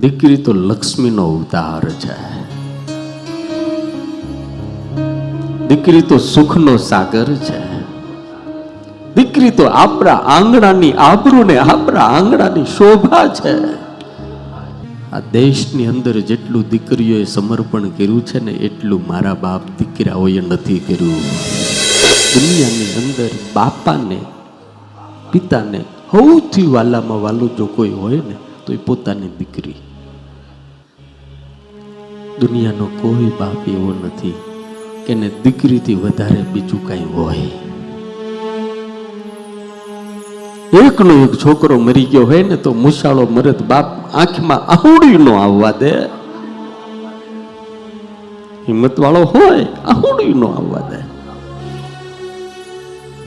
દીકરી તો લક્ષ્મીનો અવતાર છે. દીકરી તો સુખનો સાગર છે. દીકરી તો આપણા આંગણાની આબરૂ આપણા આંગણાની શોભા છે. આ દેશની અંદર જેટલું દીકરીઓએ સમર્પણ કર્યું છે ને એટલું મારા બાપ દીકરાઓએ નથી કર્યું. દુનિયાની અંદર બાપાને, પિતાને સૌથી વાલામાં વાલું જો કોઈ હોય ને, તો એ પોતાની દીકરી. દુનિયાનો કોઈ બાપ એવો નથી કે એને દીકરીથી વધારે બીજું કાંઈ હોય. એકનો એક છોકરો મરી ગયો હોય ને તો મુસાળો મરત બાપ આંખમાં આહુડી નો આવવા દે. હિંમત વાળો હોય, આહુડી નો આવવા દે.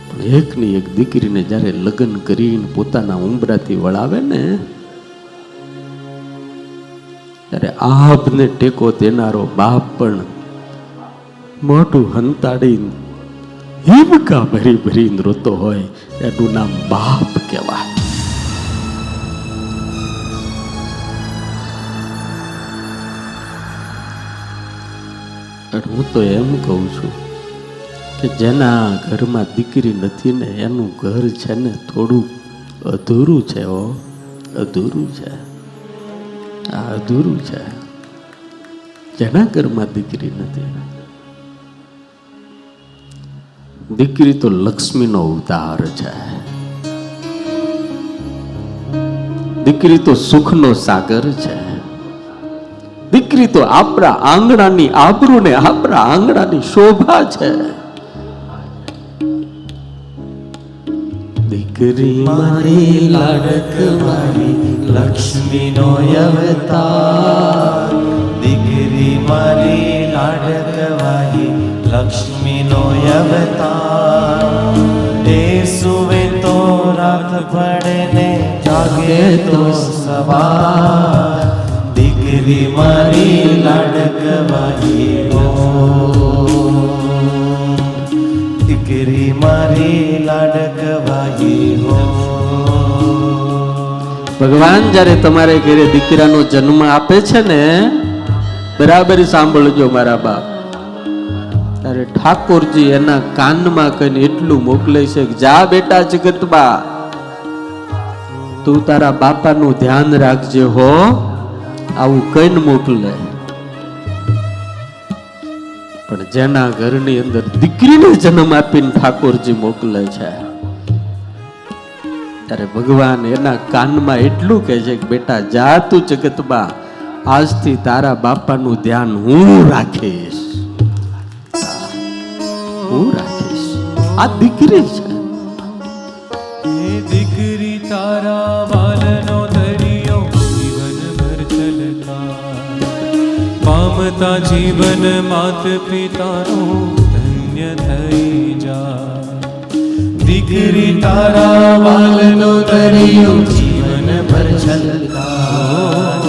પણ એકની એક દીકરીને જ્યારે લગ્ન કરીને પોતાના ઉંબરાથી વળાવે ને ત્યારે આપને ટેકો દેનારો બાપ પણ મોટું હંતાડીને હિમકા ભરી ભરીને રોતો હોય, એનું નામ બાપ કહેવાય. હું તો એમ કહું છું કે જેના ઘરમાં દીકરી નથી ને એનું ઘર છે ને થોડું અધૂરું છે ઓ અધૂરું છે. આ અધૂરું છે. જેના ઘરમાં દીકરી નથી. દીકરી તો લક્ષ્મીનો અવતાર છે. દીકરી તો સુખનો સાગર છે. દીકરી તો આપણા આંગણાની આબરૂ ને આપણા આંગણાની શોભા છે. દીકરી મારી લાડકવાળી લક્ષ્મીનો અવતાર દીકરી મારી લાડકવાળી લક્ષ્મીનો અવતાર એ સુવે તો રાત પડે ને જાગે તો સવાર દીકરી મારી લાડકવાળી હો દીકરી મારી લાડકવાઈ હો. ભગવાન, જ્યારે તમારે ઘરે દીકરાનો જન્મ આપે છે ને, બરાબર સાંભળજો મારા બાપ. ત્યારે ઠાકોરજી એના કાનમાં કહીને એટલું મોકલે છે કે, જા બેટા જગતબા, તું તારા બાપાનું ધ્યાન રાખજે હો. આવું કહીને મોકલે. પણ જેના ઘરની અંદર દીકરીને જન્મ આપીને ઠાકોરજી મોકલે છે. ત્યારે ભગવાન એના કાનમાં એટલું કહે છે કે, બેટા, જા તું જગતમાં આજથી તારા બાપાનું ધ્યાન હું રાખીશ. હું રાખીશ. આ દીકરી છે. પામતા જીવન માત પિતાનું ધન્ય થઈ જા દીકરી તારા વાલનો દરિયો જીવન ભર છલકા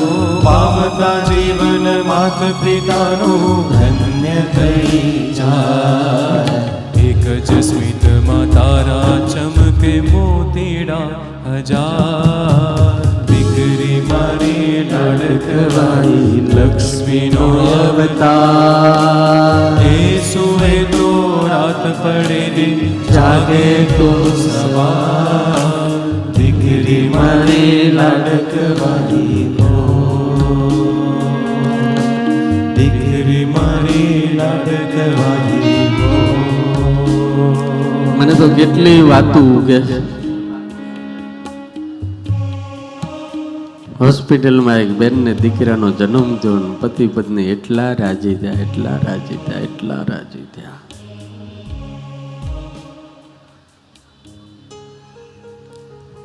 પામતા જીવન માત પિતાનું ધન્ય થઈ જા એક જ સ્મિતમાં તારા ચમકે મોતીડા હજાર. દીકરી મારી લાડકવાળી લક્ષ્મીનો અવતાર એ સુવે તો રાત પડે ને જાગે તો સવાર દીકરી મારી લાડકવાળી હો દીકરી મારી લાડકવાળી હો મને તો કેટલી વાતું કે હોસ્પિટલમાં એક બેનને દીકરાનો જન્મ થયો પતિ પત્ની એટલા રાજી થયા, એટલા રાજી થયા, એટલા રાજી થયા.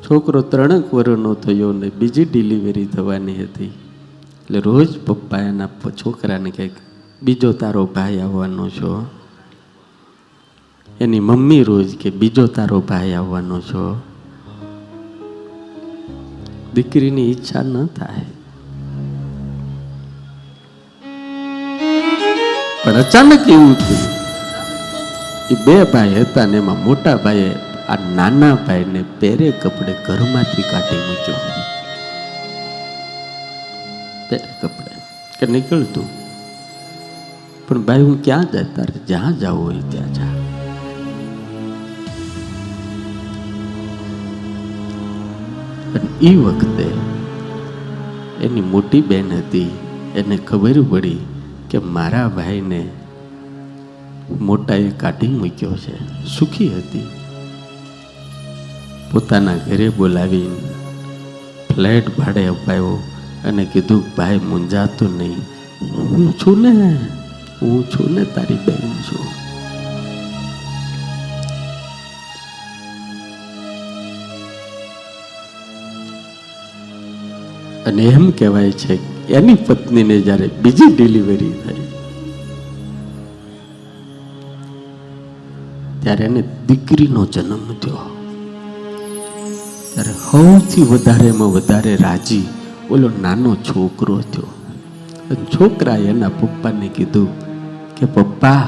છોકરો ત્રણેક વર્ષનો થયો ને બીજી ડિલિવરી થવાની હતી. એટલે રોજ પપ્પા એના છોકરાને કંઈક બીજો તારો ભાઈ આવવાનો છો. એની મમ્મી રોજ કે બીજો તારો ભાઈ આવવાનો છો. દીકરીની ઈચ્છા ન થાય. પણ અચાનક એવું થયું. એ બે ભાઈ હતા ને એમાં મોટા ભાઈએ આ નાના ભાઈને પહેરે કપડે ઘરમાંથી કાઢી મૂક્યો. પહેર કપડે કે નીકળતું. પણ ભાઈ, હું ક્યાં જાય? તારે જ્યાં જવું હોય ત્યાં જા. એ વખતે એની મોટી બેન હતી, એને ખબર પડી કે મારા ભાઈને મોટાએ કાઢી મૂક્યો છે. સુખી હતી. પોતાના ઘરે બોલાવીને ફ્લેટ ભાડે અપાયો અને કીધું, ભાઈ, મૂંઝાતું નહીં. હું છું ને, હું છું ને તારી બેન છું. અને એમ કહેવાય છે એની પત્નીને જ્યારે બીજી ડિલિવરી થઈ ત્યારે એને દીકરીનો જન્મ થયો. ત્યારે સૌથી વધારેમાં વધારે રાજી ઓલો નાનો છોકરો થયો. છોકરાએ એના પપ્પાને કીધું કે, પપ્પા,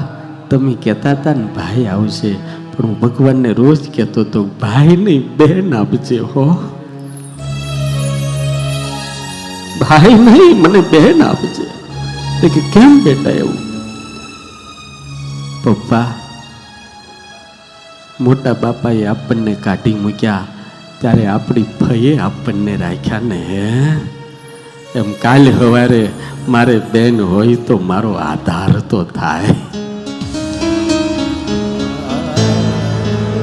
તમે કહેતા હતા ને ભાઈ આવશે, પણ હું ભગવાનને રોજ કહેતો હતો, ભાઈ નહીં, બેન આપજે હો. ભાઈ નહીં, મને બેન આપજે. કે કેમ બેટા એવું? પપ્પા, મોટા બાપાએ આપણને કાઢી મૂક્યા, ત્યારે આપણી ભયે આપણને રાખ્યા ને એમ કાલે સવારે મારે બેન હોય તો મારો આધાર તો થાય.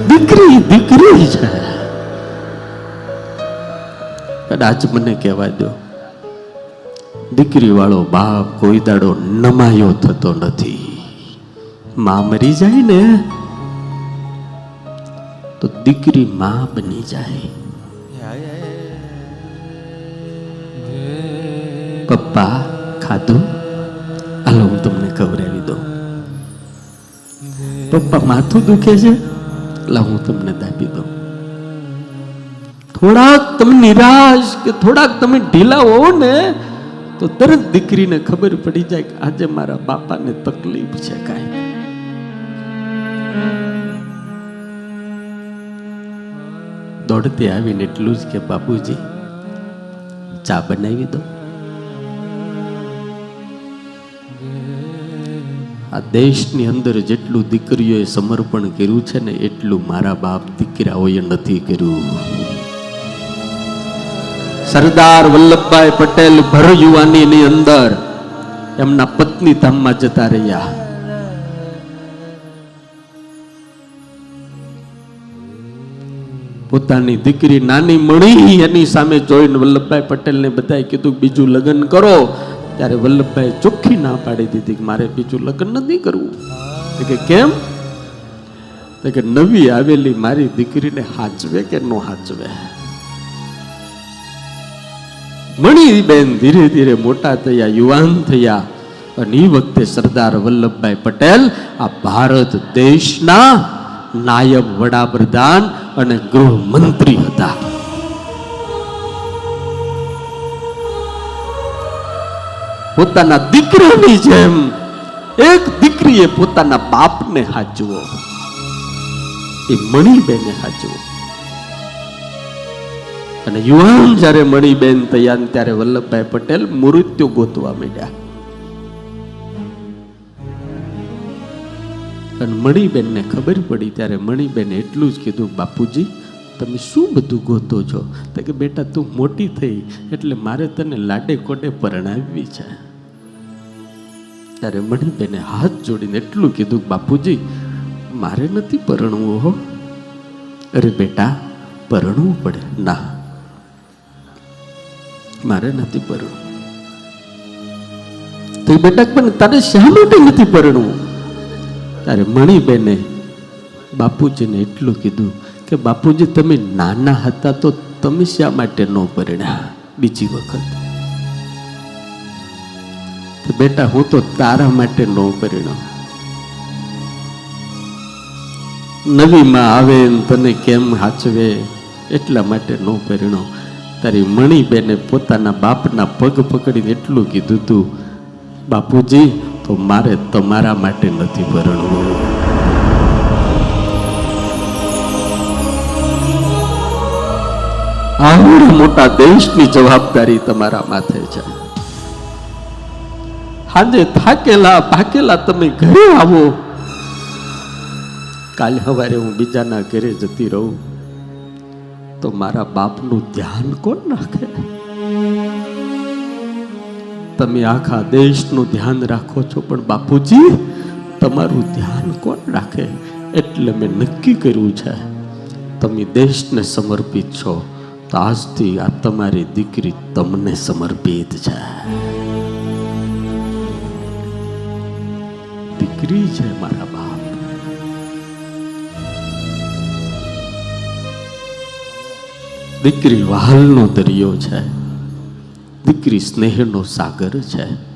દીકરી દીકરી છે. કદાચ મને કહેવા દો દીકરી વાળો બાપ કોઈ દાડો નમાયો થતો નથી. મા મરી જાય ને, તો દીકરી મા બની જાય. પપ્પા, ખાધું? હાલો, હું તમને ખવડાવી દઉં. પપ્પા માથું દુખે છે? એટલે હું તમને દાબી દઉં. થોડાક તમે નિરાશ કે થોડાક તમે ઢીલા હો ને તો તરત દીકરીને ખબર પડી જાય કે આજે મારા બાપાને તકલીફ છે કાંઈ. દોડતી આવીને એટલું જ કે, બાપુજી, ચા બનાવી દો. આ દેશની અંદર જેટલું દીકરીઓએ સમર્પણ કર્યું છે ને, એટલું મારા બાપ દીકરાઓએ નથી કર્યું. સરદાર વલ્લભભાઈ પટેલ ભર યુવાનીની અંદર એમના પત્ની ધામમાં જતા રહ્યા. પોતાની દીકરી નાની મણી એની સામે જોઈને વલ્લભભાઈ પટેલને બધાએ કીધું, બીજું લગ્ન કરો. ત્યારે વલ્લભભાઈ ચોખ્ખી ના પાડી દીધી કે મારે બીજું લગ્ન નથી કરવું. કે કેમ? કે નવી આવેલી મારી દીકરીને હાચવે કે નો હાચવે? મણી બેન ધીરે ધીરે મોટા થયા, યુવાન થયા. અને એ વખતે સરદાર વલ્લભભાઈ પટેલ આ ભારત દેશના નાયબ વડાપ્રધાન અને ગૃહમંત્રી હતા. પોતાના દીકરાની જેમ એક દીકરીએ પોતાના બાપને હાચવો એ મણિબેને હાચવો અને યુવાન જ્યારે મણિબેન તૈયાર ત્યારે વલ્લભભાઈ પટેલ મૃત્યુ ગોતવા માંડ્યા. અને મણીબેનને ખબર પડી ત્યારે મણીબેને એટલું જ કીધું, બાપુજી, તમે શું બધું ગોતો છો? તો કે, બેટા, તું મોટી થઈ, એટલે મારે તને લાડે કોડે પરણાવવી છે. ત્યારે મણીબેને હાથ જોડીને એટલું કીધું, બાપુજી, મારે નથી પરણવું હો. અરે બેટા, પરણવું પડે. ના મારે નથી પરણવું. તો એ બેટા પણ તારે શા માટે નથી પરણવું? ત્યારે મણીબેને બાપુજીને એટલું કીધું કે બાપુજી તમે નાના હતા તો તમે શા માટે ન પરણ્યા બીજી વખત? બેટા હું તો તારા માટે ન પરિણો નવીમાં આવે તને કેમ હાચવે એટલા માટે ન પરિણો તારી મણીબેને પોતાના બાપના પગ પકડીને એટલું કીધું તું, બાપુજી, તો મારે તમારા માટે નથી ભરણવું. આવડા મોટા દેશની જવાબદારી તમારા માથે છે. હાજે થાકેલા ભાકેલા તમે ઘરે આવો. કાલે સવારે હું બીજાના ઘરે જતી રહું. તો મારા બાપનું ધ્યાન કોણ રાખે? તમે આખા દેશનું ધ્યાન રાખો છો, પણ બાપુજી, તમારું ધ્યાન કોણ રાખે? એટલે મેં નક્કી કર્યું છે, તમે દેશને સમર્પિત છો, તો આજથી આ તમારી દીકરી તમને સમર્પિત છે. દીકરી છે મારા બાપ. દીકરી વહાલનો દરિયો છે દીકરી સ્નેહનો સાગર છે.